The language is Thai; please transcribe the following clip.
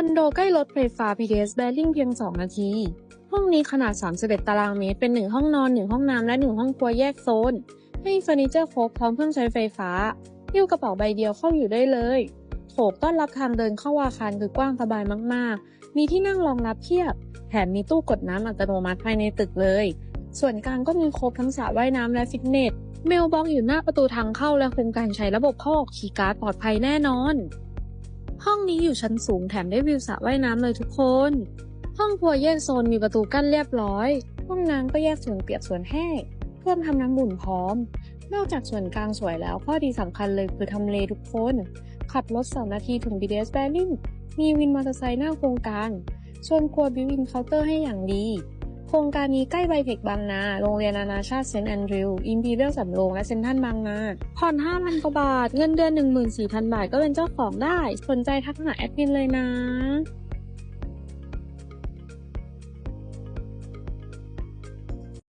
อนโดใกล้รถไฟฟ้า BTS แบริ่งเพียง 2 นาที ห้องนี้ขนาด 31 ตารางเมตร เป็น 1 ห้องนอน 1 ห้องน้ำ และ 1 ห้องครัวแยกโซน ให้เฟอร์นิเจอร์ครบพร้อมเครื่องใช้ไฟฟ้าหิ้วกระเป๋าใบเดียวเข้าอยู่ได้เลยโถงต้อนรับทางเดินเข้าอาคารคือกว้างสบายมาก ๆ มีที่นั่งรองรับเพียบ แถมมีตู้กดน้ำอัตโนมัติภายในตึกเลย ส่วนกลางก็มีครบทั้งสระว่ายน้ำและฟิตเนส เมลบ็อกอยู่หน้าประตูทางเข้าและโครงการใช้ระบบข้ออกคีย์การ์ดปลอดภัยแน่นอน ห้องนี้อยู่ชั้นสูงแถมได้วิวสระว่ายน้ำเลยทุกคน ห้องครัวแยกโซนมีประตูกั้นเรียบร้อย ห้องน้ำก็แยกส่วนเปียกส่วนแห้งเพื่อทำน้ำบุ่นพร้อม นอกจากส่วนกลางสวยแล้วข้อดีสำคัญเลยคือทำเลทุกคน ขับรถสองนาทีถึง BTS b a r r i n g มีวินมอเตอร์ไซค์หน้าโครงการส่วนครัวบิวอินเคาน์เตอร์ให้อย่างดี โครงการนี้ใกล้ไบเทคบางนา โรงเรียนนานาชาติเซนต์แอนดริว อิมพีเรียลสำโรงและเซนทันบางนา ผ่อน 5,000 กว่าบาท เงินเดือน 14,000 บาทก็เป็นเจ้าของได้ สนใจทักหาแอดมินเลยนะ